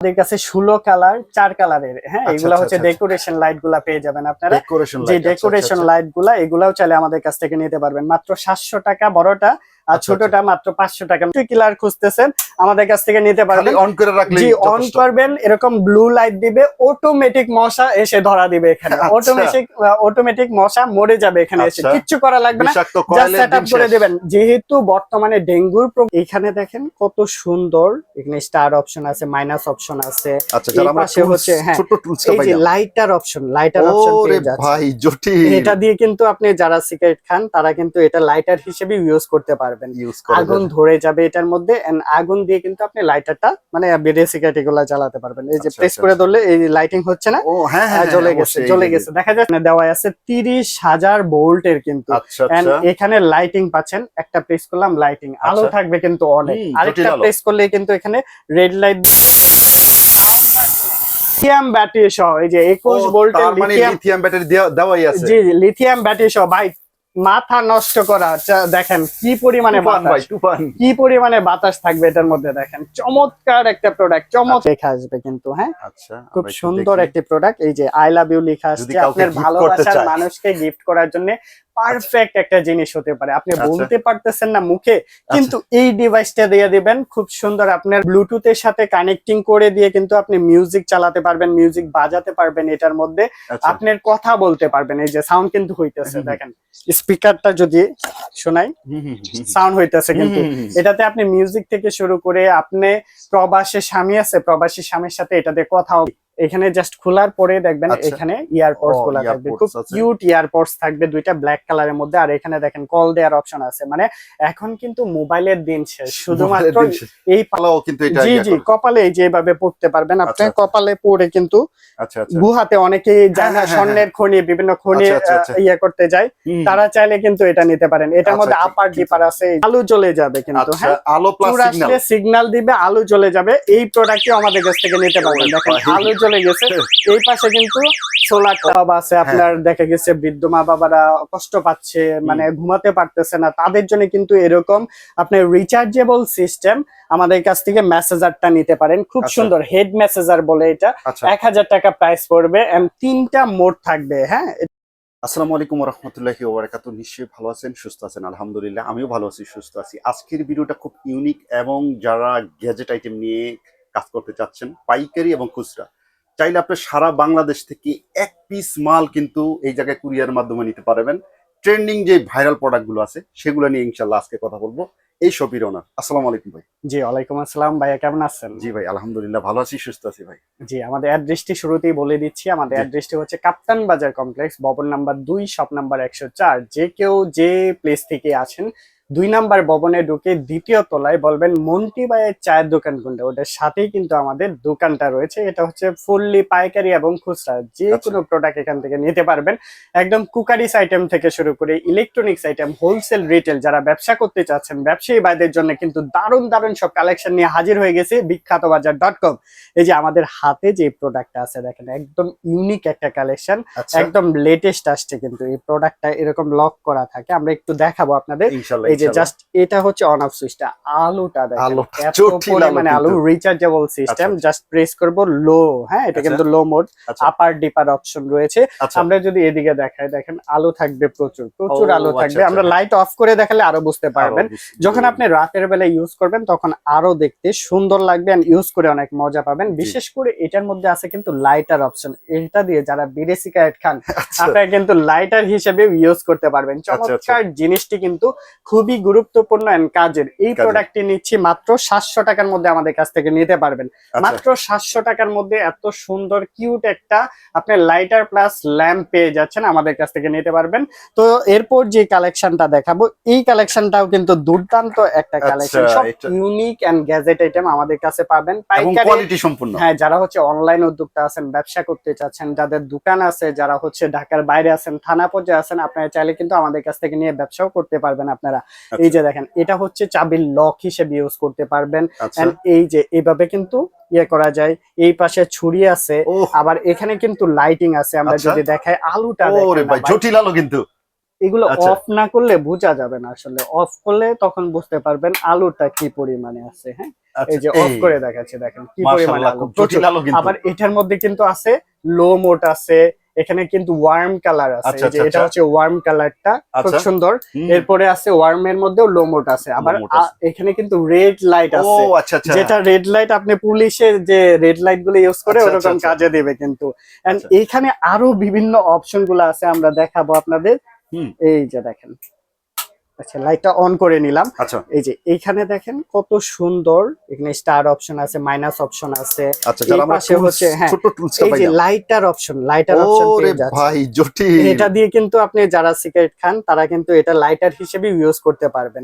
আমাদের কাছে ষোলো কালার চার কালারের হ্যাঁ? আচ্ছা, এগুলা আচ্ছা, হচ্ছে আচ্ছা, ডেকোরেশন লাইটগুলা পেয়ে যাবেন আপনারা। যে ডেকোরেশন লাইটগুলা এগুলাও চাইলে আমাদের কাছ থেকে নিতে পারবেন। মাত্র সাতশো টাকা বড়টা আর আচ্ছা, ছোটটা মাত্র পাঁচশো টাকা। কিলার খুঁজতেছেন? আমাদের কাছ থেকে নিতে পারবেন। অন করে রাখলে জি অন করবেন এরকম ব্লু লাইট দিবে অটোমেটিক মশা এসে ধরা দিবে এখানে। আচ্ছা। অটোমেটিক অটোমেটিক মশা মরে যাবে এখানে এসে। আচ্ছা। কিচ্ছু করা লাগবে না। সেট দিন করে। দিবেন। যেহেতু বর্তমানে ডেঙ্গুর এখানে দেখেন কত সুন্দর। এখানে স্টার অপশন আছে মাইনাস অপশন আছে। আচ্ছা যারা আমরা হচ্ছে, হ্যাঁ, ছোট টুলস এই যে লাইটার অপশন লাইটার অপশন পেয়ে যাচ্ছে ভাই জটিল। এটা দিয়ে কিন্তু আপনি যারা সিগারেট খান তারা কিন্তু এটা লাইটার হিসেবে ইউজ করতে পারবেন। আগুন ধরে যাবে এটার মধ্যে and আগুন দিয়ে কিন্তু আপনি লাইটারটা মানে বেড়ে সিগারেট এগুলা জ্বালাতে পারবেন। এই যে আচ্ছা, প্রেস আচ্ছা, করে ধরলে এই লাইটিং হচ্ছে না? হ্যাঁ হ্যাঁ আহ, জ্বলে হ্যাঁ, গেছে জ্বলে গেছে। দেখা যাচ্ছে এখানে দেওয়া আছে তিরিশ হাজার ভোল্টের কিন্তু। আচ্ছা আচ্ছা। এখানে লাইটিং পাচ্ছেন একটা প্রেস করলাম লাইটিং আলো আচ্ছা। থাকবে কিন্তু অনেক। আরেকটা প্রেস করলে কিন্তু এখানে রেড লাইট লিথিয়াম ব্যাটারি সহ এই যে একুশ ভোল্টের লিথিয়াম ব্যাটারি দেওয়াই আছে। জি লিথিয়াম ব্যাটারি সহ ভাই মাথা নষ্ট করা চা- দেখেন কি পরিমাণে বাতাস। কি পরিমাণে বাতাস থাকবে এটার মধ্যে দেখেন। চমৎকার একটা প্রোডাক্ট চমৎ লেখা আসবে কিন্তু হ্যাঁ? আচ্ছা খুব সুন্দর একটি প্রোডাক্ট এই যে আই লাভ ইউ লেখা আসছে আপনার ভালোবাসার মানুষকে গিফট করার জন্য। পারফেক্ট একটা জিনিস হতে পারে। আপনি আচ্ছা। বলতে পারতেছেন না মুখে কিন্তু এই ডিভাইসটা দিয়ে দিবেন। খুব সুন্দর আপনার ব্লুটুথের সাথে কানেক্টিং করে দিয়ে কিন্তু আপনি মিউজিক চালাতে পারবেন মিউজিক বাজাতে পারবেন এটার মধ্যে। আচ্ছা। আপনার কথা বলতে পারবেন এই যে সাউন্ড কিন্তু হইতেছে দেখেন। স্পিকারটা যদি শোনাই। সাউন্ড হইতেছে কিন্তু। এটাতে আপনি মিউজিক থেকে শুরু করে আপনি প্রবাসী স্বামী আছে প্রবাসী স্বামীর সাথে এটাতে কথাও এখানে জাস্ট খোলার পরে দেখবেন আচ্ছা। এখানে ইয়ারপডস ও, গুলা থাকবে। খুব কিউট ইয়ারপডস থাকবে দুইটা ব্ল্যাক কালারের মধ্যে। আর এখানে দেখেন কল দেওয়ার অপশন আছে। মানে এখন কিন্তু মোবাইলের দিন শেষ। শুধুমাত্র। এই পালাও কিন্তু এটা জি জি কপালে এই যে এভাবে পড়তে পারবেন। আপনি আচ্ছা, আচ্ছা। কপালে পরে কিন্তু আচ্ছা আচ্ছা। গুহাতে অনেকেই যায় না হ্যাঁ, হ্যাঁ, স্বর্ণের খনি বিভিন্ন খনি ইয়ে করতে যায়। তারা চাইলে কিন্তু এটা নিতে পারেন। এটার মধ্যে আপার ডিপার আছে। আলু জ্বলে যাবে কিন্তু হ্যাঁ? আলো প্লাস সিগন্যাল সিগন্যাল দিবে আলু জ্বলে যাবে। এই প্রোডাক্টই আমাদের কাছ থেকে নিতে পারবেন। দেখেন। আলু জ্বলে গেছে। এই পাশে কিন্তু সোলার আছে। হ্যাঁ। আপনার দেখা গেছে বৃদ্ধ মা বাবারা কষ্ট পাচ্ছে মানে ঘুমাতে পারতেছে না। তাদের জন্য কিন্তু এরকম আপনার রিচার্জেবল সিস্টেম আমাদের কাছ থেকে মেসেজারটা নিতে পারেন। খুব আচ্ছা। সুন্দর হেড মেসেজার বলে এটা। আচ্ছা। এক হাজার টাকা প্রাইস পড়বে তিনটা মোড থাকবে হ্যাঁ? আসসালামু আলাইকুম রহমতুল্লাহি ওবারাকাত নিশ্চয়ই ভালো আছেন সুস্থ আছেন আলহামদুলিল্লাহ। আমিও ভালো আছি সুস্থ আছি। আজকের ভিডিওটা খুব ইউনিক এবং যারা গ্যাজেট আইটেম নিয়ে কাজ করতে চাচ্ছেন পাইকারি এবং খুচরা। চাইলে আপনি সারা বাংলাদেশ থেকে এক পিস মাল কিন্তু এই জায়গায় কুরিয়ার মাধ্যমে নিতে পারবেন। ট্রেন্ডিং যে ভাইরাল প্রোডাক্টগুলো আছে সেগুলো নিয়ে ইনশাল্লাহ আজকে কথা বলব। এই শপির ওনার আসসালামু আলাইকুম ভাই। জি ওয়ালাইকুম আসসালাম ভাইয়া কেমন আছেন? জি ভাই আলহামদুলিল্লাহ ভালো আছি সুস্থ আছি ভাই। জি আমাদের অ্যাড্রেসটি শুরুতেই বলে দিচ্ছি। আমাদের। অ্যাড্রেসটি হচ্ছে কাপ্তান বাজার কমপ্লেক্স ভবন নাম্বার দুই শপ নাম্বার একশো চার। যে কেউ যে প্লেস থেকে আছেন দুই নাম্বার ভবনে ঢুকে দ্বিতীয় তলায় বলবেন মন্টি ভাইয়ের চায়ের দোকান কোনটা? ওটার সাথেই কিন্তু আমাদের দোকানটা রয়েছে। এটা হচ্ছে ফুললি পাইকারি এবং খুচরা। যে আচ্ছা। কোনো প্রোডাক্ট এখান থেকে নিতে পারবেন। একদম কুকারিস আইটেম থেকে শুরু করে ইলেকট্রনিক্স আইটেম হোলসেল রিটেল যারা ব্যবসা করতে চাচ্ছেন ব্যবসায়ী ভাইদের জন্য কিন্তু দারুণ দারুণ সব কালেকশন নিয়ে হাজির হয়ে গেছে বিখ্যাত বাজার ডট কম এই যে আমাদের হাতে যে প্রোডাক্টটা আছে দেখেন একদম ইউনিক একটা কালেকশন আচ্ছা। একদম লেটেস্ট আসছে কিন্তু। এই প্রোডাক্টটা এরকম লক করা থাকে। আমরা একটু দেখাবো আপনাদের। এই যে জাস্ট এটা হচ্ছে অন অফ সুইচটা আলোটা দেখেন জটিল আলো। Rechargeable system. জাস্ট প্রেস করব লো হ্যাঁ এটা আচ্ছা। কিন্তু low mode upper dipper option রয়েছে। আচ্ছা। আমরা যদি এদিকে দেখাই দেখেন আলো থাকবে প্রচুর প্রচুর আলো আচ্ছা, থাকবে। আমরা লাইট অফ করে দেখালে আরও বুঝতে পারবেন। যখন আপনি রাতের বেলা ইউজ করবেন তখন আরও দেখতে সুন্দর লাগবে এন্ড ইউজ করে অনেক মজা পাবেন। বিশেষ করে এটার মধ্যে আছে কিন্তু লাইটার অপশন এটা দিয়ে যারা বিড়ে সিগারেট খান আপনারা কিন্তু লাইটার হিসেবে ইউজ করতে পারবেন। চমৎকার জিনিসটি কিন্তু খুবই গুরুত্বপূর্ণ এন্ড কাজের। এই প্রোডাক্টটি নিচ্ছি মাত্র সাতশো টাকার মধ্যে আমাদের কাছ থেকে নিতে পারবেন। আচ্ছা, মাত্র সাতশো টাকার মধ্যে এত সুন্দর কিউট একটা আপনি লাইটার প্লাস ল্যাম্প পেয়ে যাচ্ছেন আমাদের কাছ থেকে নিতে পারবেন। তো এরপর যে কালেকশনটা দেখাবো এই কালেকশনটাও কিন্তু দুর্দান্ত একটা আচ্ছা, কালেকশন সব ইউনিক এন্ড গ্যাজেট আইটেম আমাদের কাছে পাবেন। কোয়ালিটি সম্পূর্ণ। হ্যাঁ যারা হচ্ছে অনলাইন উদ্যোক্তা আছেন ব্যবসা করতে চাচ্ছেন যাদের দোকান আছে যারা হচ্ছে ঢাকার বাইরে আছেন থানা পর্যায়ে আছেন আপনারা চাইলে কিন্তু আমাদের কাছ থেকে নিয়ে ব্যবসাও করতে পারবেন আপনারা। আচ্ছা। এই যে দেখেন এটা হচ্ছে চাবির লক হিসেবে ইউজ করতে পারবেন। আচ্ছা। এই যে এইভাবে কিন্তু ইয়ে করা যায় এই পাশে ছুরি আছে আবার এখানে কিন্তু লাইটিং আছে আমরা আচ্ছা। যদি দেখাই আলুটা। জটিল আলো কিন্তু। এগুলো আচ্ছা। অফ না করলে বোঝা যাবে না আসলে। অফ করলে তখন বুঝতে পারবেন আলুটা কি পরিমাণে আছে হ্যাঁ? এই যে অফ করে দেখাচ্ছে দেখেন কি পরিমাণে আলো আবার এটার মধ্যে কিন্তু আছে লো মোট আছে এখানে কিন্তু ওয়ার্ম কালার আছে। আচ্ছা, যে আচ্ছা, এটা আচ্ছা। হচ্ছে ওয়ার্ম কালারটা খুব। সুন্দর। এরপরে আছে ওয়ার্ম এর মধ্যেও লোমোট আছে। আবার এখানে কিন্তু রেড লাইট ও আছে। আচ্ছা আচ্ছা। যেটা রেড লাইট আপনি পুলিশে যে রেড লাইটগুলো ইউজ করে ওরকম। কাজে দেবে কিন্তু। এন্ড এখানে আরও বিভিন্ন অপশনগুলো আছে আমরা দেখাবো আপনাদের। এই যে দেখেন। আচ্ছা লাইটটা অন করে নিলাম। আচ্ছা। এই যে এইখানে দেখেন কত সুন্দর এখানে স্টার অপশন আছে মাইনাস অপশন আছে। আচ্ছা পাশে হচ্ছে, হ্যাঁ, এই যে লাইটার অপশন লাইটার অপশন ভাই জটিল। এটা দিয়ে কিন্তু আপনি যারা সিগারেট খান তারা কিন্তু এটা লাইটার হিসেবে ইউজ করতে পারবেন।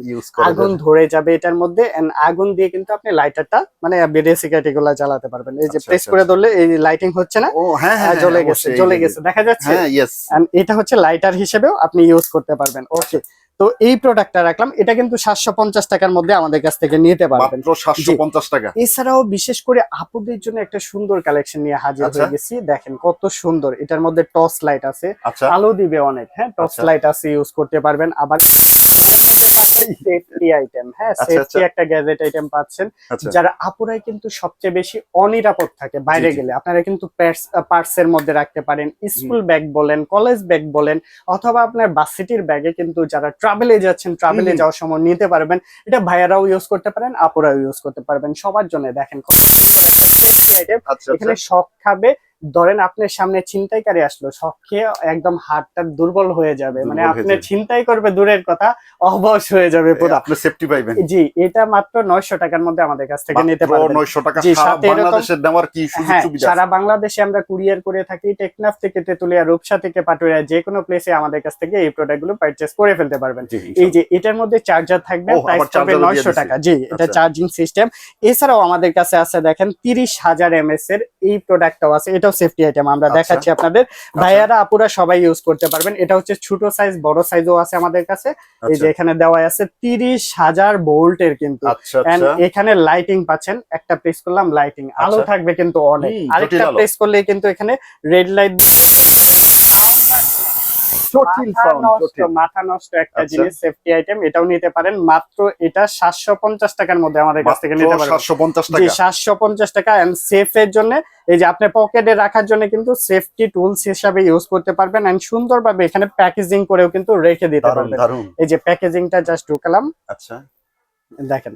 আগুন ধরে যাবে এটার মধ্যে আগুন দিয়ে কিন্তু আপনি লাইটারটা মানে বেডে সিগারেট এগুলো জ্বালাতে পারবেন। এই যে আচ্ছা, প্রেস আচ্ছা, করে ধরলে এই লাইটিং হচ্ছে না? ও হ্যাঁ হ্যাঁ জ্বলে হ্যাঁ, গেছে জ্বলে গেছে দেখা যাচ্ছে? হ্যাঁ ইয়েস এটা হচ্ছে লাইটার হিসেবেও আপনি ইউজ করতে পারবেন। ওকে তো এই প্রোডাক্টটা রাখলাম। এটা কিন্তু সাতশো পঞ্চাশ টাকার মধ্যে আমাদের কাছ থেকে নিতে পারবেন। সাতশো পঞ্চাশ টাকা। এছাড়াও বিশেষ করে আপুদের জন্য একটা সুন্দর কালেকশন নিয়ে হাজির আচ্ছা। হয়ে গেছি। দেখেন কত সুন্দর। এটার মধ্যে টর্চ লাইট আছে। আচ্ছা। আলো দিবে অনেক। হ্যাঁ টর্চ আচ্ছা। লাইট আছে ইউজ করতে পারবেন। আবার সেফটি আইটেম হ্যাঁ আচ্ছা, সেফটি আচ্ছা। একটা গ্যাজেট আইটেম পাচ্ছেন আচ্ছা যারা আপুরাই কিন্তু সবচেয়ে বেশি অনিরাপদ থাকে বাইরে। গেলে আপনারা কিন্তু পার্সের মধ্যে রাখতে পারেন স্কুল ব্যাগ বলেন কলেজ ব্যাগ বলেন অথবা আপনার বাসিটির ব্যাগে কিন্তু যারা ট্রাভেলে যাচ্ছেন ট্রাভেলে। যাওয়ার সময় নিতে পারবেন এটা ভাইয়ারাও ইউজ করতে পারেন আপুরাও ইউজ করতে পারবেন সবার জন্য দেখেন কত সুন্দর একটা safety item। আচ্ছা এখানে আচ্ছা শখ খাবে ধরেন আপনার সামনে ছিনতাইকারী আসলো খেয়ে একদম হাতটা দুর্বল হয়ে যাবে। মানে আপনি। ছিনতাই করবে দূরের কথা অবশ হয়ে যাবে পুরো। আপনি সেফটি পাইবেন। জি এটা মাত্র নয়শো টাকার মধ্যে আমাদের কাছ থেকে নিতে পারবেন। 900 টাকা সারা বাংলাদেশের নেওয়ার কি সুযোগ হ্যাঁ সুবিধা সারা বাংলাদেশে আমরা কুরিয়ার করে থাকি টেকনাফ থেকে তেতুলিয়া রূপসা থেকে পাটুরিয়া যে কোনো প্লেসে আমাদের কাছ থেকে এই প্রোডাক্টগুলো পারচেস করে ফেলতে পারবেন। এই যে এটার মধ্যে চার্জার থাকবে প্রাইস দিয়ে নয়শো টাকা। জি এটা আচ্ছা। চার্জিং সিস্টেম এছাড়াও আমাদের কাছে আছে দেখেন তিরিশ হাজার এমএস এর এই প্রোডাক্টটাও আছে। এটাও সেফটি আইটেম আমরা আচ্ছা। দেখাচ্ছি আপনাদের। ভাইয়ারা আপুরা সবাই ইউজ করতে পারবেন। এটা হচ্ছে ছোট সাইজ বড় সাইজও আছে আমাদের কাছে। এই যে আচ্ছা। এখানে দেওয়া আছে তিরিশ হাজার ভোল্টের কিন্তু। আচ্ছা আচ্ছা। এখানে লাইটিং পাচ্ছেন। একটা প্রেস করলাম লাইটিং আলো আচ্ছা। থাকবে কিন্তু অনেক। আরেকটা প্রেস করলে কিন্তু এখানে রেড লাইট জটিল মাথা নষ্ট মাথা নষ্ট একটা আচ্ছা। জিনিস সেফটি আইটেম এটাও নিতে পারেন। মাত্র এটা সাতশো পঞ্চাশ টাকার মধ্যে আমাদের কাছ থেকে নিতে পারেন 750 টাকা। এন্ড সেফ এর জন্য এই যে আপনি পকেটে রাখার জন্য কিন্তু সেফটি টুলস হিসাবে ইউজ করতে পারবেন এন্ড সুন্দরভাবে এখানে প্যাকেজিং করেও কিন্তু রেখে দিতে পারবেন। এই যে প্যাকেজিংটা জাস্ট ঢুকালাম। আচ্ছা। দেখেন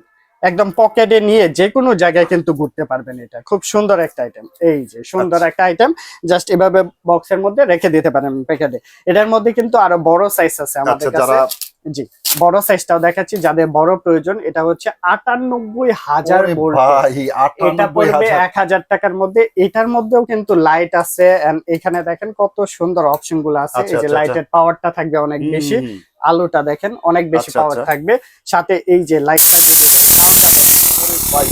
একদম পকেটে নিয়ে যে কোনো জায়গায় কিন্তু ঘুরতে পারবেন এটা। খুব সুন্দর একটা আইটেম এই যে সুন্দর আচ্ছা। একটা আইটেম জাস্ট এভাবে বক্সের মধ্যে রেখে দিতে পারেন প্যাকেটে। এটার মধ্যে কিন্তু আরও বড় সাইজ আছে আমাদের আচ্ছা কাছে। জি বড় সাইজটাও দেখাচ্ছি যাদের বড় প্রয়োজন এটা হচ্ছে আটানব্বই হাজার এটা পড়বে এক হাজার টাকার মধ্যে। এটার মধ্যেও কিন্তু লাইট আছে এখানে দেখেন কত সুন্দর অপশনগুলো আছে। আচ্ছা, এই যে আচ্ছা, লাইটের পাওয়ারটা থাকবে অনেক বেশি আলোটা দেখেন অনেক বেশি আচ্ছা, পাওয়ার আচ্ছা। থাকবে। সাথে এই যে লাইটটা ভাই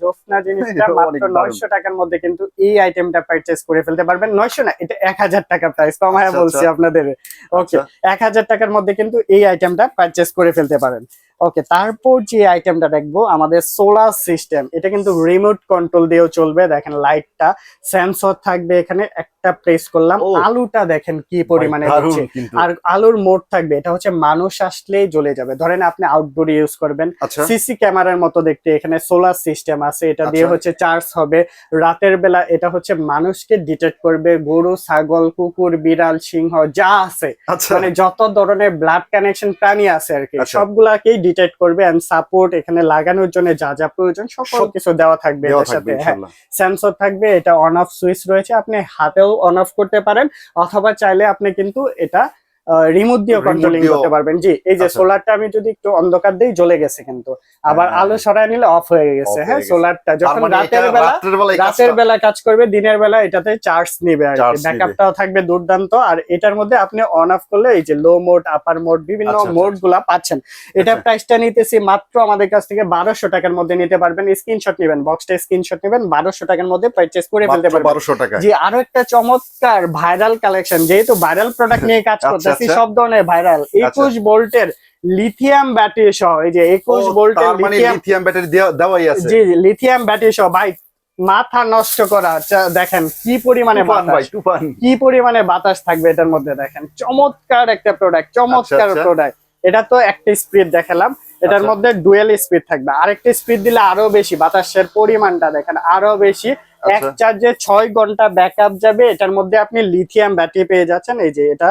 জোসনা জিনিসটা মাত্র অনেক দারুণ। নয়শো টাকার মধ্যে কিন্তু এই আইটেমটা পারচেস করে ফেলতে পারবেন নয়শো না এটা এক হাজার টাকা প্রাইস কমায় আচ্ছা, বলছি আচ্ছা। আপনাদের ওকে আচ্ছা। এক হাজার টাকার মধ্যে কিন্তু এই আইটেমটা পারচেস করে ফেলতে পারেন ওকে তারপর যে আইটেমটা দেখব আমাদের সোলার সিস্টেম এটা কিন্তু রিমোট কন্ট্রোল দিয়েও চলবে। দেখেন লাইটটা সেন্সর থাকবে এখানে একটা প্রেস করলাম। আলুটা দেখেন কি পরিমাণে হচ্ছে। আর আলোর মোড থাকবে এটা হচ্ছে মানুষ আসলেই জ্বলে যাবে। ধরেন আপনি আউটডোর ইউজ করবেন। আচ্ছা। সিসি ক্যামেরার মতো দেখতে এখানে সোলার সিস্টেম আছে এটা দিয়ে আচ্ছা। হচ্ছে চার্জ হবে। রাতের বেলা এটা হচ্ছে মানুষকে ডিটেক্ট করবে গরু ছাগল কুকুর বিড়াল সিংহ যা আছে। আচ্ছা। মানে যত ধরনের ব্লাড কানেকশন প্রাণী আছে আর কি আচ্ছা। সবগুলাকেই ডিটেক্ট করবে এন্ড সাপোর্ট এখানে লাগানোর জন্য যা যা প্রয়োজন সকল কিছু দেওয়া থাকবে এর সাথে। হ্যাঁ সেন্সর থাকবে এটা অন অফ সুইচ রয়েছে আপনি হাতেও অন অফ করতে পারেন অথবা চাইলে আপনি কিন্তু এটা রিমোট দিয়েও কন্ট্রোলিং করতে পারবেন। জি এই যে আচ্ছা। সোলারটা আমি যদি একটু অন্ধকার দিই জ্বলে গেছে কিন্তু। আবার হ্যাঁ। আলো সরায় নিলে অফ হয়ে গেছে। হ্যাঁ সোলারটা যখন মানে রাতের বেলা রাতের বেলা কাজ করবে দিনের বেলা এটাতে চার্জ নিবে আর কি। ব্যাকআপটাও থাকবে দুর্দান্ত। আর এটার মধ্যে আপনি অন অফ করলে এই যে লো মোড আপার মোড বিভিন্ন আচ্ছা, আচ্ছা, মোডগুলা পাচ্ছেন। এটা আচ্ছা। প্রাইসটা নিতেছি মাত্র আমাদের কাছ থেকে বারোশো টাকার মধ্যে নিতে পারবেন। স্ক্রিনশট নেবেন বক্সটা স্ক্রিনশট নেবেন বারোশো টাকার মধ্যে পারচেস করে ফেলতে পারবেন। 1200 টাকা জি আরও একটা চমৎকার ভাইরাল কালেকশন যেহেতু ভাইরাল প্রোডাক্ট নিয়ে কাজ আচ্ছা, আচ্ছা। সব ধরনের ভাইরাল একুশ ভোল্টের লিথিয়াম ব্যাটারি সহ এই যে একুশ ভোল্টের মানে লিথিয়াম লিথিয়াম ব্যাটারি দেওয়াই আছে। জি লিথিয়াম ব্যাটারি সহ। ভাই মাথা নষ্ট করা দেখেন কি বাতাস। কি পরিমাণে বাতাস থাকবে এটার মধ্যে দেখেন। চমৎকার একটা প্রোডাক্ট চমৎকার আচ্ছা, আচ্ছা। প্রোডাক্ট এটা তো একটা স্পিড দেখালাম। এটার আচ্ছা। মধ্যে ডুয়েল স্পিড থাকবে। আরেকটা স্পিড দিলে আরও বেশি বাতাসের পরিমাণটা দেখেন আরও বেশি। এক আচ্ছা। চার্জে ছয় ঘণ্টা ব্যাকআপ যাবে। এটার মধ্যে আপনি লিথিয়াম ব্যাটারি পেয়ে যাচ্ছেন। এই যে এটা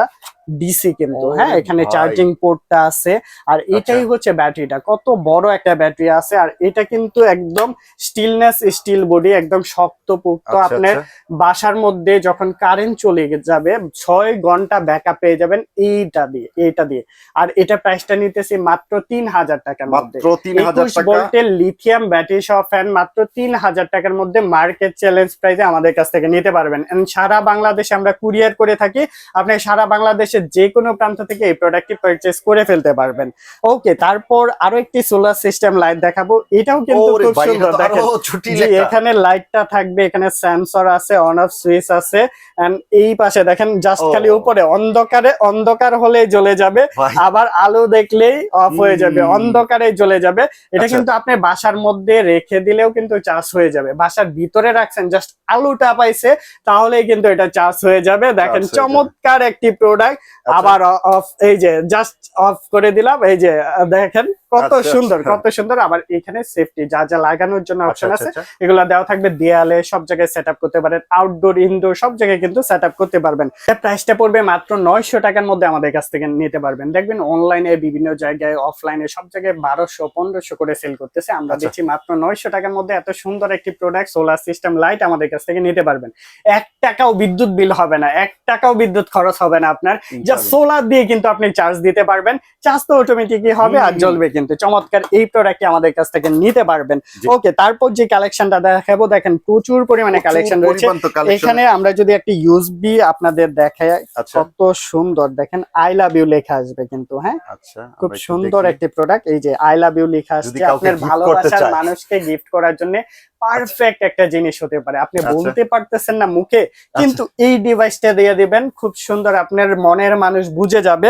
ডিসি কিন্তু হ্যাঁ এখানে চার্জিং পোর্টটা আছে। আর এটাই আচ্ছা। হচ্ছে ব্যাটারিটা। কত বড় একটা ব্যাটারি আছে। আর এটা কিন্তু একদম স্টিলনেস স্টিল বডি একদম শক্তপোক্ত আচ্ছা, আপনার আচ্ছা। বাসার মধ্যে যখন কারেন্ট চলে যাবে ছয় ঘণ্টা ব্যাকআপ পেয়ে যাবেন এইটা দিয়ে এইটা দিয়ে। আর এটা প্রাইসটা নিতেছি মাত্র তিন হাজার টাকার মধ্যে। একুশ ভোল্টের লিথিয়াম ব্যাটারি সহ ফ্যান মাত্র তিন হাজার টাকার মধ্যে মার্কেট চ্যালেঞ্জ প্রাইসে আমাদের কাছ থেকে নিতে পারবেন। সারা বাংলাদেশে আমরা কুরিয়ার করে থাকি। আপনি সারা বাংলাদেশের যে কোনো প্রান্ত থেকে এই প্রোডাক্টটি পারচেস করে ফেলতে পারবেন। ওকে তারপর আরও একটি সোলার সিস্টেম লাইট দেখাবো। এটাও কিন্তু খুব সুন্দর। দেখেন এখানে লাইটটা থাকবে এখানে সেন্সর আছে অন অফ সুইচ আছে এন্ড এই পাশে দেখেন জাস্ট খালি উপরে অন্ধকারে অন্ধকার হলেই জ্বলে যাবে। আবার আলো দেখলেই অফ হয়ে যাবে অন্ধকারে জ্বলে যাবে। এটা আচ্ছা। কিন্তু আপনি বাসার মধ্যে রেখে দিলেও কিন্তু চার্জ হয়ে যাবে। বাসার ভিতরে রাখছেন জাস্ট আলোটা পাইছে তাহলেই কিন্তু এটা চার্জ হয়ে যাবে। দেখেন চমৎকার একটি প্রোডাক্ট। আবার অফ এই যে জাস্ট অফ করে দিলাম এই যে দেখেন। কত আচ্ছা, সুন্দর আচ্ছা। কত সুন্দর। আবার এখানে সেফটি যা যা লাগানোর জন্য অপশন আচ্ছা, আছে। এগুলো দেওয়া থাকবে দেয়ালে সব জায়গায় সেট করতে পারেন। আউটডোর ইনডোর সব জায়গায় কিন্তু সেট করতে পারবেন। প্রাইসটা পড়বে মাত্র নয়শো টাকার মধ্যে আমাদের কাছ থেকে নিতে পারবেন। দেখবেন অনলাইনে বিভিন্ন জায়গায় অফলাইনে সব জায়গায় বারোশো পনেরোশো করে সেল করতেছে। আমরা। দিচ্ছি মাত্র নয়শো টাকার মধ্যে। এত সুন্দর একটি প্রোডাক্ট সোলার সিস্টেম লাইট আমাদের কাছ থেকে নিতে পারবেন। এক টাকাও বিদ্যুৎ বিল হবে না। এক টাকাও বিদ্যুৎ খরচ হবে না আপনার। যা সোলার দিয়ে কিন্তু আপনি চার্জ দিতে পারবেন। চার্জ তো অটোমেটিকই হবে আর। জ্বলবে কিন্তু চমৎকার এই প্রোডাক্টটি আমাদের কাছ থেকে নিতে পারবেন। ওকে তারপর যে কালেকশনটা দেখাবো দেখেন প্রচুর পরিমাণে কালেকশন রয়েছে। এখানে আমরা যদি একটি ইউএসবি আপনাদের দেখাই আচ্ছা। কত সুন্দর। দেখেন আই লাভ ইউ লেখা আসবে কিন্তু হ্যাঁ? আচ্ছা খুব সুন্দর একটি প্রোডাক্ট এই যে আই লাভ ইউ লেখা আসছে আপনার ভালোবাসার মানুষকে গিফট করার জন্য। পারফেক্ট একটা জিনিস হতে পারে। আপনি আচ্ছা। বলতে পারতেছেন না মুখে কিন্তু এই ডিভাইসটা দিয়ে দিবেন খুব সুন্দর আপনার মনের মানুষ বুঝে যাবে।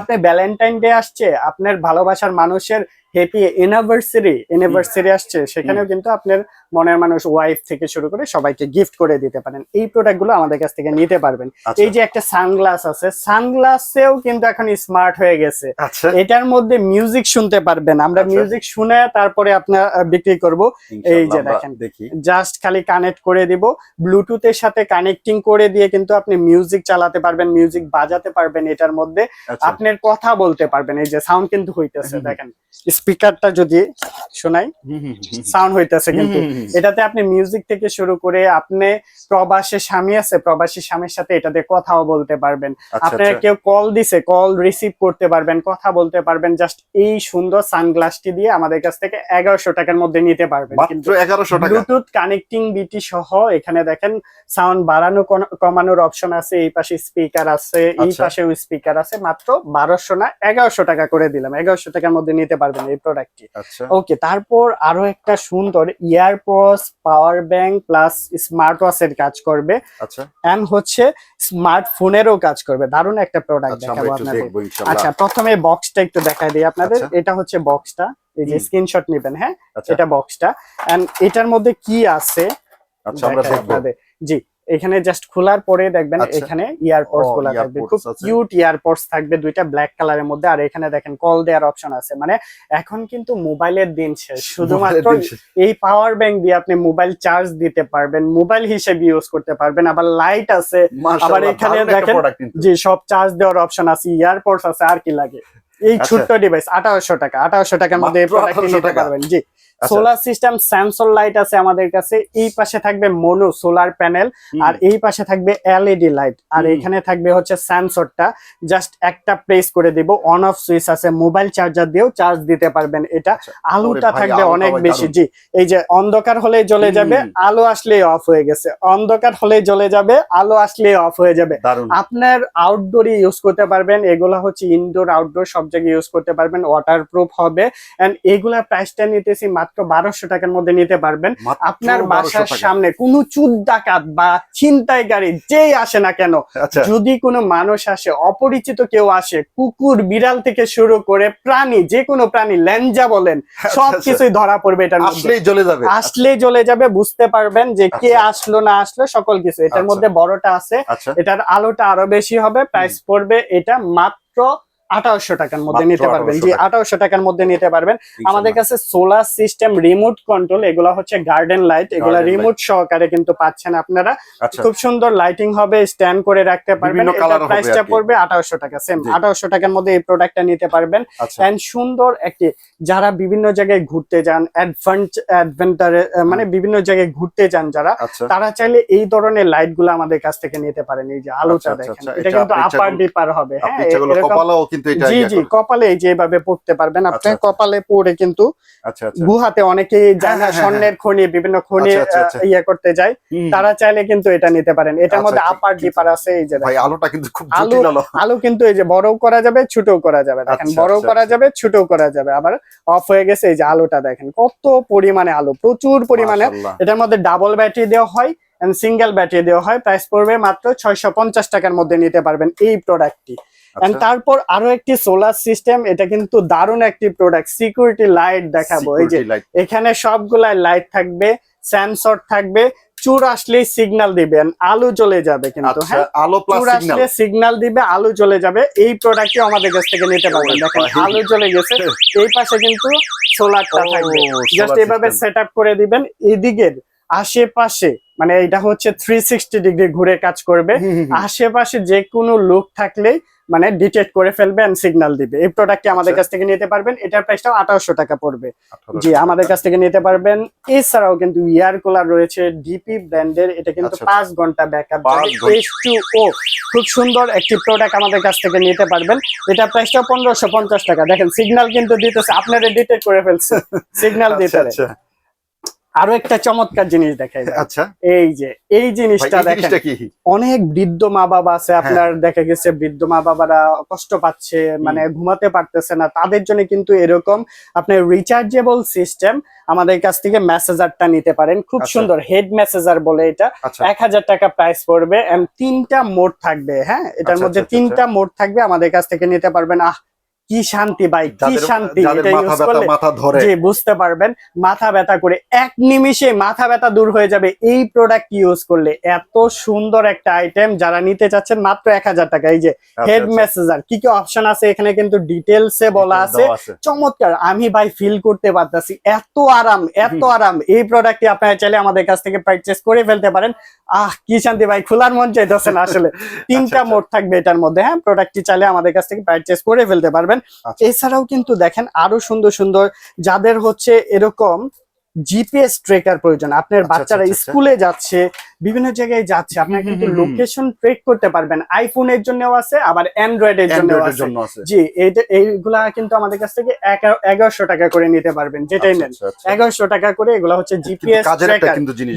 আপনি ভ্যালেন্টাইন ডে আসছে আপনার ভালোবাসার মানুষের হ্যাপি এনিভার্সারি অ্যানিভার্সারি আসছে সেখানেও কিন্তু আপনার মনের মানুষ ওয়াইফ থেকে শুরু করে সবাইকে গিফট করে দিতে পারেন। এই প্রোডাক্টগুলো আমাদের কাছ থেকে নিতে পারবেন। আচ্ছা, এই যে একটা সানগ্লাস আছে সানগ্লাসেও কিন্তু এখন স্মার্ট হয়ে গেছে। আচ্ছা। এটার মধ্যে মিউজিক শুনতে পারবেন। আমরা আচ্ছা। মিউজিক শুনে তারপরে আপনার বিক্রি করব। এই যে দেখেন। দেখি। জাস্ট খালি কানেক্ট করে দিব। ব্লুটুথের সাথে কানেক্টিং করে দিয়ে কিন্তু আপনি মিউজিক চালাতে পারবেন মিউজিক বাজাতে পারবেন এটার মধ্যে। আচ্ছা। আপনার কথা বলতে পারবেন। এই যে সাউন্ড কিন্তু হইতেছে। দেখেন। স্পিকারটা যদি শোনাই। সাউন্ড হইতেছে কিন্তু। এটাতে আপনি মিউজিক থেকে শুরু করে আপনি প্রবাসী স্বামী আছে প্রবাসী স্বামীর সাথে এটাতে কথাও বলতে পারবেন। আচ্ছা, আপনার আচ্ছা। কেউ কল দিছে কল রিসিভ করতে পারবেন কথা বলতে পারবেন জাস্ট এই সুন্দর সানগ্লাসটি দিয়ে আমাদের কাছ থেকে এগারোশো টাকার মধ্যে নিতে পারবেন। এগারোশো টাকা। ব্লুটুথ কানেক্টিং বিটি সহ এখানে দেখেন সাউন্ড বাড়ানো কমানোর অপশন আছে এই পাশে স্পিকার আছে এই পাশে স্পিকার আছে মাত্র বারোশো না এগারোশো টাকা করে দিলাম। এগারোশো টাকার মধ্যে নিতে পারবেন এই প্রোডাক্টটি আচ্ছা। ওকে তারপর আরও একটা সুন্দর earpods power bank plus smart ওয়াচের কাজ করবে। আচ্ছা। এন্ড হচ্ছে স্মার্টফোনেরও কাজ করবে। দারুণ একটা প্রোডাক্ট আচ্ছা দেখাবো আপনাদের। আচ্ছা প্রথমে বক্সটা একটু দেখাই দিই আপনাদের। আচ্ছা। এটা হচ্ছে বক্সটা এই যে স্ক্রিনশট নেবেন হ্যাঁ? আচ্ছা। এটা বক্সটা এন্ড এটার মধ্যে কি আছে? আচ্ছা আমরা দেখব। জি এখানে জাস্ট খোলার পরে দেখবেন আচ্ছা। এখানে ইয়ারপডসগুলা থাকবে। খুব কিউট ইয়ারপডস থাকবে দুইটা ব্ল্যাক কালারের মধ্যে। আর এখানে দেখেন কল দেওয়ার অপশন আছে। মানে এখন কিন্তু মোবাইলের দিন শেষ। শুধুমাত্র। এই পাওয়ার ব্যাংক দিয়ে আপনি মোবাইল চার্জ দিতে পারবেন মোবাইল হিসেবে ইউজ করতে পারবেন। আবার লাইট আছে। আবার এখানে দেখেন যে সব চার্জ দেওয়ার অপশন আছে। ইয়ারপডস আছে আর কি লাগে? এই আচ্ছা। ছোট্ট ডিভাইস আঠারোশো টাকা। আঠারোশো টাকার মধ্যে এই মাত্র প্রোডাক্ট 1800 নিতে টাকা। পারবেন। জি। সোলার সিস্টেম স্যামসং লাইট আছে আমাদের কাছে। এই পাশে থাকবে মনো সোলার প্যানেল আর এই পাশে থাকবে এলইডি লাইট আর এখানে থাকবে হচ্ছে সেন্সরটা জাস্ট একটা প্রেস করে দিব। অন অফ সুইচ আছে। মোবাইল চার্জার দিয়েও চার্জ দিতে পারবেন এটা। আচ্ছা। আলোটা থাকবে অনেক বেশি। জি এই যে অন্ধকার হলেই জ্বলে যাবে আলো আসলেই অফ হয়ে গেছে। অন্ধকার হলেই জ্বলে যাবে আলো আসলেই অফ হয়ে যাবে। আপনার আউটডোরে ইউজ করতে পারবেন। এগুলা হচ্ছে ইনডোর আউটডোর সব জায়গায় ইউজ করতে পারবেন। ওয়াটার প্রুফ হবে এন্ড এগুলা প্রাইসটা নিতেছি মাত্র বারোশো টাকার মধ্যে নিতে পারবেন। আপনার বাসার সামনে কোনো চুর ডাকাত বা ছিনতাই গাড়ি যেই আসে না কেন আচ্ছা। যদি কোনো মানুষ আসে অপরিচিত কেউ আসে কুকুর বিড়াল থেকে শুরু করে প্রাণী যে কোনো প্রাণী ল্যাঞ্জা বলেন সব আচ্ছা। ধরা পড়বে এটার মধ্যে। আসলেই চলে যাবে। আসলেই চলে যাবে বুঝতে পারবেন যে কে আচ্ছা। আসলো না আসলো সকল কিছু। এটার আচ্ছা। মধ্যে বড়টা আছে। আচ্ছা। এটার আলোটা আরও বেশি হবে প্রাইস পড়বে এটা মাত্র আঠারোশো টাকার মধ্যে নিতে পারবেন। 1800 জি। আঠারোশো টাকার মধ্যে নিতে পারবেন। আমাদের কাছে সোলার সিস্টেম রিমোট কন্ট্রোল এগুলো হচ্ছে গার্ডেন লাইট এগুলা রিমোট সহকারে কিন্তু পাচ্ছেন আপনারা। আচ্ছা। খুব সুন্দর লাইটিং হবে স্ট্যান্ড করে রাখতে পারবেন। প্রাইসটা পড়বে আঠারোশো টাকা সেম। আঠারোশো টাকার মধ্যে এই প্রোডাক্টটা নিতে পারবেন। আচ্ছা। এন্ড সুন্দর একটি যারা বিভিন্ন জায়গায় ঘুরতে যান অ্যাডভেঞ্চ অ্যাডভেন্টারে মানে বিভিন্ন জায়গায় ঘুরতে যান যারা আচ্ছা। তারা চাইলে এই ধরনের লাইটগুলো আমাদের কাছ থেকে নিতে পারেন। এই যে আলোটা আচ্ছা, আচ্ছা, দেখেন আচ্ছা। এটা কিন্তু আপার ডিপার হবে। হ্যাঁ কিন্তু এটা জি জি। কপালে এই যে এভাবে পড়তে পারবেন আপনি আচ্ছা, আচ্ছা। কপালে পরে কিন্তু আচ্ছা আচ্ছা। গুহাতে অনেকেই যায় হ্যাঁ, না হ্যাঁ, স্বর্ণের খনি বিভিন্ন খনি আচ্ছা, আচ্ছা, আচ্ছা। ইয়ে করতে যায়। তারা চাইলে কিন্তু এটা নিতে পারেন। এটার আচ্ছা, মধ্যে আপার ডিপার আছে। এই যে ভাই আলোটা কিন্তু খুব জটিল আলো। আলু কিন্তু এই যে বড়ও করা যাবে ছোটও করা যাবে। দেখেন আচ্ছা, বড়ও আচ্ছা, করা আচ্ছা। যাবে ছোটও করা যাবে। আবার অফ হয়ে গেছে এই যে আলোটা দেখেন কত পরিমাণে আলো প্রচুর পরিমাণে। এটার মধ্যে ডাবল ব্যাটারি দেওয়া হয় এন্ড সিঙ্গেল ব্যাটারি দেওয়া হয়। প্রাইস পড়বে মাত্র ছয়শো পঞ্চাশ টাকার মধ্যে নিতে পারবেন এই প্রোডাক্টটি আচ্ছা, তারপর আরও একটি সোলার সিস্টেম এটা কিন্তু দারুণ একটি প্রোডাক্ট সিকিউরিটি লাইট দেখাবো। এই যে এখানে সবগুলাই লাইট থাকবে সেন্সর থাকবে চুর আসলেই সিগন্যাল দিবেন আলো জ্বলে যাবে কিন্তু আচ্ছা হ্যাঁ? আলো চুর আসলে সিগন্যাল দিবে আলো জ্বলে যাবে। এই প্রোডাক্টটি আমাদের কাছ থেকে নিতে পারবেন। দেখেন আলো জ্বলে গেছে। এই পাশে কিন্তু সোলারটা থাকবে। জাস্ট এভাবে। সেট আপ করে দিবেন। এদিকের আশেপাশে মানে এটা হচ্ছে থ্রি সিক্সটি ডিগ্রি ঘুরে কাজ করবে। আশেপাশে যে কোনো লোক থাকলেই মানে ডিটেক্ট করে ফেলবে এন্ড সিগন্যাল দিবে। এই প্রোডাক্টটি আমাদের আচ্ছা। কাছ থেকে নিতে পারবেন। এটার প্রাইসটাও আঠারোশো টাকা পড়বে। জি আমাদের কাছ থেকে নিতে পারবেন। এছাড়াও কিন্তু ইয়ার কুলার রয়েছে ডিপি ব্র্যান্ডের এটা কিন্তু আচ্ছা, পাঁচ ঘণ্টা ব্যাকআপ। এইচ টু ও খুব সুন্দর একটি প্রোডাক্ট আমাদের কাছ থেকে নিতে পারবেন। এটা প্রাইসটা পনেরোশো পঞ্চাশ টাকা। দেখেন সিগন্যাল কিন্তু দিতেছে আপনারা ডিটেক্ট করে ফেলছে। সিগন্যাল আচ্ছা, দিতে আচ্ছা। আরও একটা চমৎকার জিনিস দেখাই আচ্ছা। এই যে এই জিনিসটা দেখেন। অনেক বৃদ্ধ মা বাবা আছে আপনার দেখা গেছে বৃদ্ধ মা বাবারা কষ্ট পাচ্ছে মানে ঘুমাতে পারতেছে না। তাদের জন্য কিন্তু এরকম আপনার রিচার্জেবল সিস্টেম আমাদের কাছ থেকে মেসেজারটা নিতে পারেন। খুব আচ্ছা। সুন্দর হেড মেসেজার বলে এটা। আচ্ছা। এক হাজার টাকা প্রাইস পড়বে তিনটা মোড থাকবে হ্যাঁ? এটার আচ্ছা, মধ্যে তিনটা মোড থাকবে আমাদের কাছ থেকে নিতে পারবেন। আহ কি শান্তি ভাই কি শান্তি? মাথা ধরে। বুঝতে পারবেন মাথা ব্যথা করে এক নিমিষে মাথা ব্যথা দূর হয়ে যাবে। এই প্রোডাক্ট ইউজ করলে এত সুন্দর একটা আইটেম যারা নিতে চাচ্ছেন মাত্র এক হাজার টাকা। এই যে আচ্ছা, হেড আচ্ছা। মেসেজার কি কি অপশন আছে? এখানে কিন্তু ডিটেলসে বলা আছে। আছে। চমৎকার। আমি ভাই ফিল করতে পারতাছি। এত আরাম এত আরাম। এই প্রোডাক্টটি আপনারা চাইলে আমাদের কাছ থেকে পারচেস করে ফেলতে পারেন। আহ কি শান্তি ভাই খোলার মন চাইতেছে না আসলে তিনটা আচ্ছা। মোড থাকবে এটার মধ্যে হ্যাঁ প্রোডাক্টটি চাইলে আমাদের কাছ থেকে পারচেস করে ফেলতে পারবেন আচ্ছা। এছাড়াও কিন্তু দেখেন আরও সুন্দর সুন্দর যাদের হচ্ছে এরকম জিপিএস ট্রেকার প্রয়োজন আপনার আচ্ছা, বাচ্চারা আচ্ছা, আচ্ছা। স্কুলে যাচ্ছে বিভিন্ন জায়গায় যাচ্ছে। আপনার হুম, কিন্তু। লোকেশন ট্রেক করতে পারবেন। আইফোনের জন্যও আছে আবার অ্যান্ড্রয়েড এর জন্য আছে। জি এইগুলা কিন্তু আমাদের কাছ থেকে এগারোশো টাকা করে নিতে পারবেন যেটাই আচ্ছা, নেন। আচ্ছা, আচ্ছা। এগারোশো টাকা করে এগুলা হচ্ছে জিপিএস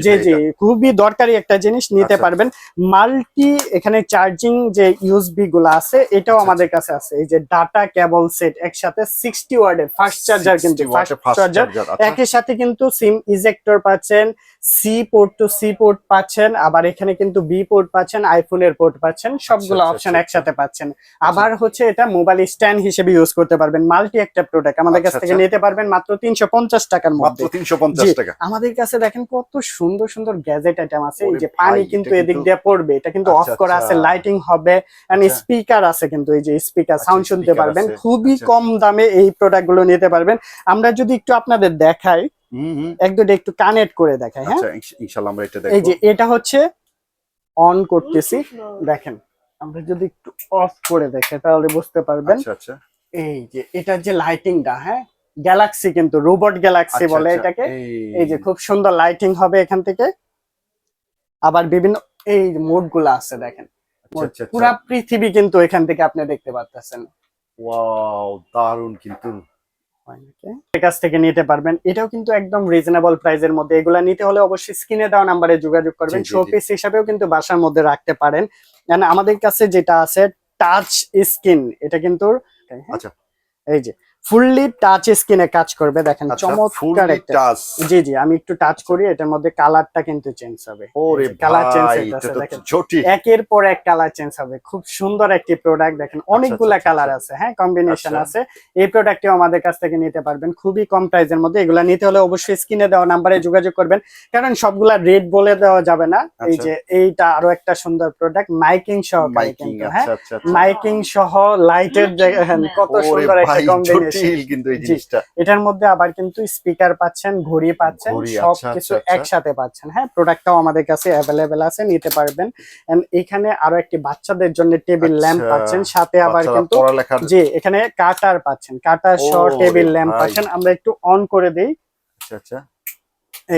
জি জি খুবই দরকারি একটা জিনিস নিতে। পারবেন। মাল্টি এখানে চার্জিং যে ইউএসবি গুলো আছে এটাও আমাদের কাছে আছে। এই যে ডাটা কেবল সেট একসাথে সিক্সটি ওয়ার্ডের ফাস্ট চার্জার কিন্তু 60 ফাস্ট চার্জার। একই সাথে কিন্তু সিম ইজেক্টর পাচ্ছেন C port to C port পাচ্ছেন আবার এখানে কিন্তু বি পোর্ট পাচ্ছেন আইফোনের পোর্ট পাচ্ছেন সবগুলো আচ্ছা, অপশন আচ্ছা। একসাথে পাচ্ছেন আবার হচ্ছে এটা মোবাইল স্ট্যান্ড হিসেবে ইউজ করতে পারবেন মাল্টি একটা প্রোডাক্ট আমাদের কাছ আচ্ছা, থেকে আচ্ছা। নিতে পারবেন মাত্র তিনশো পঞ্চাশ টাকার মধ্যে তিনশো পঞ্চাশ টাকা আমাদের কাছে দেখেন কত সুন্দর সুন্দর গ্যাজেট আইটেম আছে এই যে পানি কিন্তু এদিক দিয়ে পড়বে এটা কিন্তু অফ আচ্ছা, করা আছে আচ্ছা। লাইটিং হবে এন্ড আচ্ছা। স্পিকার আছে কিন্তু এই যে স্পিকার আচ্ছা, সাউন্ড শুনতে পারবেন খুবই আচ্ছা। কম দামে এই প্রোডাক্টগুলো নিতে পারবেন আমরা যদি একটু আপনাদের দেখাই হুম, হুম। এক দুটো একটু কানেক্ট করে দেখাই হ্যাঁ? আচ্ছা ইনশ- আমরা এটা এই যে এটা হচ্ছে অন করতেছি। দেখেন আমরা যদি একটু অফ করে দেখে তাহলে বুঝতে পারবেন। আচ্ছা আচ্ছা। এই যে এটার যে লাইটিংটা হ্যাঁ? গ্যালাক্সি কিন্তু রোবট গ্যালাক্সি আচ্ছা, বলে আচ্ছা, এটাকে। এই। যে খুব সুন্দর লাইটিং হবে এখান থেকে। আবার বিভিন্ন এই মোডগুলা আছে দেখেন। পুরা পৃথিবী কিন্তু এখান থেকে আপনি দেখতে পারতেছেন। ওয়াও দারুণ কিন্তু। এর কাছ থেকে নিতে পারবেন। এটাও কিন্তু একদম রিজনেবল প্রাইসের মধ্যে। এগুলা নিতে হলে অবশ্যই স্ক্রিনে দেওয়া নাম্বারে যোগাযোগ করবেন। শোপিস হিসাবেও কিন্তু বাসার মধ্যে রাখতে পারেন। আমাদের কাছে যেটা আছে টাচ স্কিন এটা কিন্তু আচ্ছা। এই যে ফুললি টাচ স্ক্রিনে কাজ করবে দেখেন আচ্ছা চমৎকার একটা জি জি আমি একটু টাচ করি এটার মধ্যে কালারটা কিন্তু চেঞ্জ হবে। ওরে কালার চেঞ্জ একের পর এক কালার চেঞ্জ হবে খুব সুন্দর একটি প্রোডাক্ট দেখেন অনেকগুলা আচ্ছা, কালার আছে হ্যাঁ কম্বিনেশন আচ্ছা। আছে। এই প্রোডাক্টটিও আমাদের কাছ থেকে নিতে পারবেন খুবই কম প্রাইসের মধ্যে। এগুলা নিতে হলে অবশ্যই স্ক্রিনে দেওয়া নাম্বারে যোগাযোগ করবেন কারণ সবগুলা রেট বলে দেওয়া যাবে না। এই আচ্ছা। যে এইটা আরও একটা সুন্দর প্রোডাক্ট মাইকিং কিন্তু হ্যাঁ? আচ্ছা আচ্ছা। আচ্ছা। মাইকিং সহ লাইটের দেখেন কত সুন্দর একটা কম্বিনেশন জটিল কিন্তু এই জিনিসটা। এটার মধ্যে আবার কিন্তু স্পিকার পাচ্ছেন ঘড়ি পাচ্ছেন ঘড়ি, সব আচ্ছা, আচ্ছা, আচ্ছা। একসাথে পাচ্ছেন। হ্যাঁ প্রোডাক্টটাও আমাদের কাছে অ্যাভেলেবেল আছে নিতে পারবেন। এন্ড এখানে আরও একটি বাচ্চাদের জন্য টেবিল ল্যাম্প পাচ্ছেন সাথে আবার কিন্তু জি এখানে কাটার পাচ্ছেন। কাটার সহ টেবিল ল্যাম্প পাচ্ছেন। আমরা একটু অন করে দিই। আচ্ছা আচ্ছা।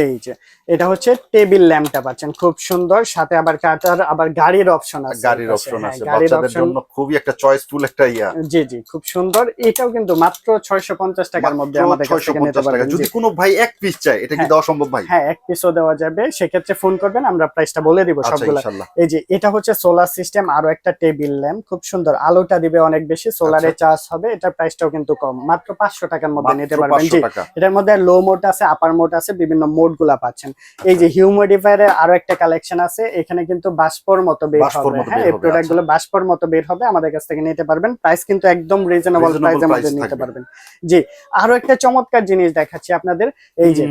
এই যে এটা হচ্ছে টেবিল ল্যাম্পটা পাচ্ছেন খুব সুন্দর। সাথে আবার কাটার আবার গাড়ির অপশন আছে। গাড়ির অপশন হ্যাঁ, আছে বাচ্চাদের জন্য খুবই একটা চয়েসফুল একটা ইয়া। জি জি খুব সুন্দর। এটাও কিন্তু মাত্র ছয়শো পঞ্চাশ টাকার মধ্যে আমাদের কাছ থেকে নিতে পারবেন। যদি কোনো ভাই এক পিস চায় এটা কি হ্যাঁ। দেওয়া সম্ভব ভাই? হ্যাঁ এক পিসও দেওয়া যাবে। সেক্ষেত্রে ফোন করবেন আমরা প্রাইসটা বলে দিব আচ্ছা সবগুলা। এই যে এটা হচ্ছে সোলার সিস্টেম আরও একটা টেবিল ল্যাম্প খুব সুন্দর। আলোটা দিবে অনেক বেশি সোলারে আচ্ছা। চার্জ হবে এটার প্রাইসটাও কিন্তু কম। মাত্র পাঁচশো টাকার মধ্যে নিতে পারবেন। জি এটার মধ্যে লো মোড আছে আপার মোড আছে বিভিন্ন মোডগুলা পাচ্ছেন। এই যে হিউমিডিফায়ার এর আরও একটা কালেকশন আছে এখানে কিন্তু বাষ্পর মতো বের হবে। হ্যাঁ এই হবে, প্রোডাক্টগুলো বাষ্পর মতো বের হবে আমাদের কাছ থেকে নিতে পারবেন। প্রাইস কিন্তু একদম রিজনেবল প্রাইস প্রাইসের মধ্যে নিতে পারবেন। জি আরও একটা চমৎকার জিনিস দেখাচ্ছি আপনাদের। এই যে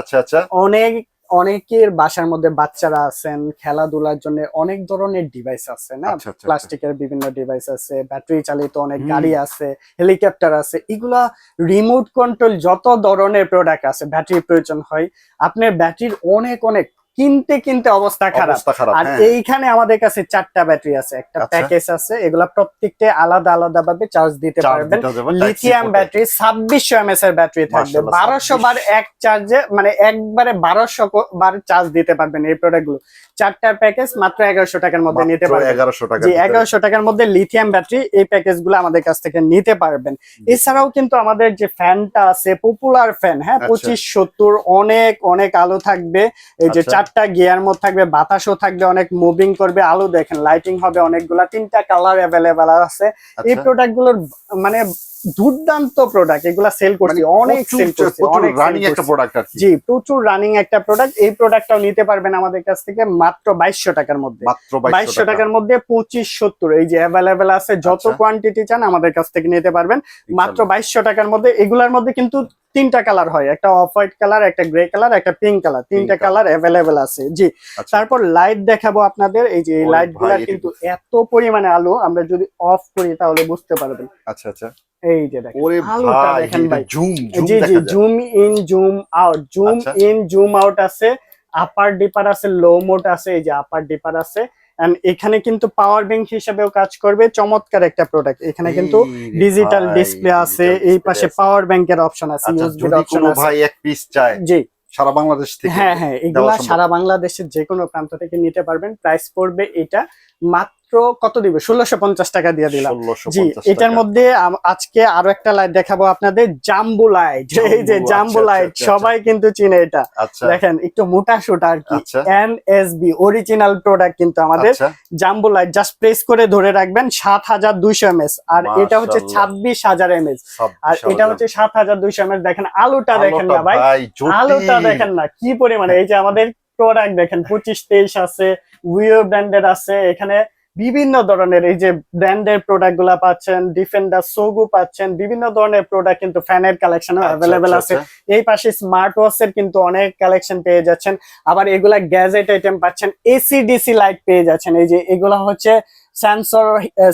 আচ্ছা আচ্ছা। অনেক অনেকের বাসার মধ্যে বাচ্চারা আছেন খেলাধুলার জন্য অনেক ধরনের ডিভাইস আছে না? আচ্ছা, আচ্ছা, প্লাস্টিকের বিভিন্ন ডিভাইস আছে ব্যাটারি চালিত অনেক গাড়ি আছে হেলিকপ্টার আছে এগুলা রিমোট কন্ট্রোল যত ধরনের প্রোডাক্ট আছে ব্যাটারি প্রয়োজন হয় আপনার ব্যাটারির অনেক অনেক কিনতে কিনতে অবস্থা খারাপ। আর হ্যাঁ। এইখানে আমাদের কাছে চারটা ব্যাটারি আছে। একটা আচ্ছা। প্যাকেজ আছে এগুলা প্রত্যেকটা আলাদা আলাদা ভাবে চার্জ দিতে পারবেন লিথিয়াম ব্যাটারি ছাব্বিশশো এমএস এর ব্যাটারি থাকবে। বারোশো বার এক চার্জে মানে একবারে বারোশো বার চার্জ দিতে পারবেন এই প্রোডাক্টগুলো চারটার প্যাকেজ মাত্র এগারোশো টাকার মধ্যে নিতে পারবেন। 1100 টাকা এগারোশো টাকার মধ্যে লিথিয়াম ব্যাটারি এই প্যাকেজগুলো আমাদের কাছ থেকে নিতে পারবেন। এছাড়াও কিন্তু আমাদের যে ফ্যানটা আছে পপুলার ফ্যান হ্যাঁ আচ্ছা। পঁচিশ সত্তর অনেক অনেক আলো থাকবে। এই যে আচ্ছা। চারটা গিয়ার মধ্যে থাকবে বাতাসও থাকবে অনেক মুভিং করবে আলো দেখেন লাইটিং হবে অনেকগুলা তিনটা কালার অ্যাভেলেবেল আছে। এই প্রোডাক্টগুলোর প্রোডাক্টগুলোর মানে দুর্দান্ত প্রোডাক্ট এগুলা সেল করছি মানে অনেক সেল করছি অনেক রানিং একটা প্রোডাক্ট কি। জি প্রচুর রানিং একটা প্রোডাক্ট এই প্রোডাক্টটাও নিতে পারবেন আমাদের কাছ থেকে মাত্র বাইশশো টাকার মধ্যে। মাত্র বাইশশো টাকার মধ্যে পঁচিশ সত্তর এই যে অ্যাভেলেবেল আছে যত আচ্ছা। কোয়ান্টিটি চান আমাদের কাছ থেকে নিতে পারবেন। মাত্র বাইশশো টাকার মধ্যে এগুলার মধ্যে কিন্তু তিনটা কালার হয় একটা অফ হোয়াইট কালার একটা গ্রে কালার একটা পিঙ্ক কালার তিনটা কালার অ্যাভেলেবেল আছে জি। তারপর লাইট দেখাবো আপনাদের এই যে এই লাইট ভাই, কিন্তু এত পরিমাণে আলো আমরা যদি অফ করি তাহলে বুঝতে পারবেন। আচ্ছা আচ্ছা। এই যে দেখেন। ওরে আলোটা ভাই জুম জুম জি জি zoom in zoom out zoom. In zoom out আছে আপার ডিপার আছে লো মোড আছে এই যে আপার ডিপার আছে। এন্ড এখানে কিন্তু পাওয়ার ব্যাংক হিসেবেও কাজ করবে চমৎকার একটা প্রোডাক্ট এখানে কিন্তু ডিজিটাল ডিসপ্লে আছে এই পাশে পাওয়ার ব্যাংকের অপশন আছে ইউএসবি অপশন আছে। ভাই এক পিস চায় জি। সারা বাংলাদেশ থেকে হ্যাঁ হ্যাঁ এগুলা সারা বাংলাদেশের যে কোনো প্রান্ত থেকে নিতে পারবেন। প্রাইস পড়বে এটা মাত্র কত দিবে? ষোলোশো পঞ্চাশ টাকা দিয়ে দিলাম। জি এটার মধ্যে আজকে আরও একটা লাইট দেখাবো আপনাদের জাম্বু লাইট এই যে জাম্বু, জাম্বু আচ্ছা, লাইট আচ্ছা, আচ্ছা, সবাই কিন্তু চিনে এটা। আচ্ছা। দেখেন একটু মোটা সোটা আর কি। আচ্ছা। N S B original product কিন্তু আমাদের। আচ্ছা। জাম্বু লাইট জাস্ট প্রেস করে ধরে রাখবেন সাত হাজার দুইশো এমএস আর এটা হচ্ছে ছাব্বিশ হাজার এমএস আর এটা হচ্ছে সাত হাজার দুইশো এমএস দেখেন আলুটা দেখেন না ভাই। আলুটা দেখেন না কি পরিমাণে। এই যে আমাদের প্রোডাক্ট দেখেন পঁচিশ তেইশ আছে উইও ব্র্যান্ডের আছে এখানে বিভিন্ন ধরনের এই যে ব্র্যান্ডের প্রোডাক্টগুলা পাচ্ছেন ডিফেন্ডার সোগু পাচ্ছেন বিভিন্ন ধরনের প্রোডাক্ট কিন্তু ফ্যানের কালেকশন আচ্ছা, অ্যাভেলেবেল আচ্ছা, আছে। এই পাশে স্মার্ট ওয়াচ এর কিন্তু অনেক কালেকশন পেয়ে যাচ্ছেন। আবার এগুলা গ্যাজেট আইটেম পাচ্ছেন এসি ডিসি লাইট পেয়ে যাচ্ছেন। এই যে এগুলা হচ্ছে সেন্সর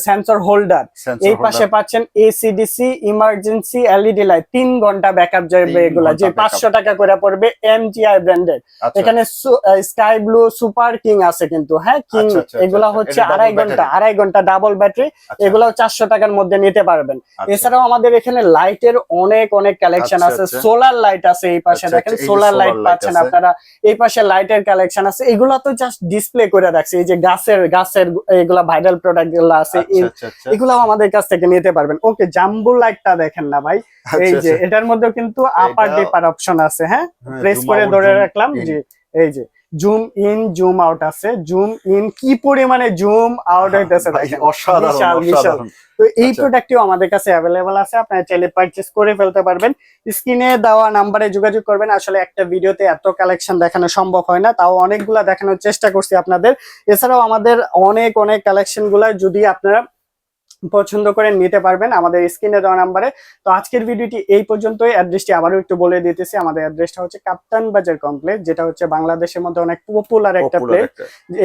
সেন্সর হোল্ডার এই পাশে পাচ্ছেন এসিডিসি ইমার্জেন্সি এলইডি লাইট তিন ঘণ্টা ব্যাকআপ যাবে এগুলা যে। পাঁচশো টাকা করে পড়বে এমজিআই আচ্ছা, এখানে স্কাই ব্লু সুপার কিং আছে কিন্তু হ্যাঁ? কিং আচ্ছা, আচ্ছা, এগুলা হচ্ছে আড়াই ঘণ্টা আড়াই ঘণ্টা ডাবল ব্যাটারি এগুলাও চারশো টাকার মধ্যে নিতে পারবেন। এছাড়াও আমাদের এখানে লাইটের অনেক অনেক কালেকশন আছে। সোলার লাইট আছে এই পাশে দেখেন সোলার লাইট পাচ্ছেন আপনারা। এই পাশে লাইটের কালেকশন আছে। এগুলা তো জাস্ট ডিসপ্লে করে রাখছে। এই যে গাছের গাছের এগুলা ভাইরাল প্রোডাক্টগুলো আছে আচ্ছা, আচ্ছা, আচ্ছা। এগুলাও আমাদের কাছ থেকে নিতে পারবেন ওকে জাম্বুল লাইটটা দেখেন না ভাই এই যে। এটার মধ্যেও কিন্তু আপার ডিপার অপশন আছে হ্যাঁ হ্যাঁ, প্রেস করে ধরে রাখলাম। জি এই যে জুম ইন জুম আউট আছে। জুম ইন কি পরিমাণে জুম আউট হইতেছে ভাই, অসাধারণ তো এই আচ্ছা। প্রোডাক্টটিও আমাদের কাছে অ্যাভেলেবল আছে আপনারা চাইলে পারচেস করে ফেলতে পারবেন। স্ক্রিনে দেওয়া নাম্বারে যোগাযোগ করবেন। আসলে একটা ভিডিওতে এত কালেকশন দেখানো সম্ভব হয় না তাও অনেকগুলা দেখানোর চেষ্টা করছি আপনাদের। এছাড়াও আমাদের অনেক অনেক কালেকশনগুলা যদি আপনারা পছন্দ করে নিতে পারবেন আমাদের স্ক্রিনে দেওয়া নাম্বারে। তো আজকের ভিডিওটি এই পর্যন্তই। অ্যাড্রেসটি আবারও একটু বলে দিতেছি আমাদের অ্যাড্রেসটা হচ্ছে কাপ্তান বাজার কমপ্লেক্স যেটা হচ্ছে বাংলাদেশের মধ্যে অনেক পপুলার একটা প্লেস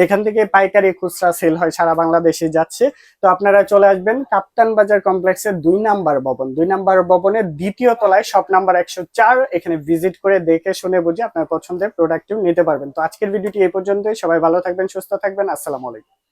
এখান থেকে পাইকারি খুচরা সেল হয় সারা বাংলাদেশে যাচ্ছে। তো আপনারা চলে আসবেন কাপ্তান বাজার কমপ্লেক্সের দুই নাম্বার ভবন। দুই নাম্বার ভবনের দ্বিতীয় তলায় শপ নাম্বার একশো চার এখানে ভিজিট করে দেখে শুনে বুঝে আপনার পছন্দের প্রোডাক্টটিও নিতে পারবেন। তো আজকের ভিডিওটি এই পর্যন্তই। সবাই ভালো থাকবেন সুস্থ থাকবেন। আসসালামু আলাইকুম।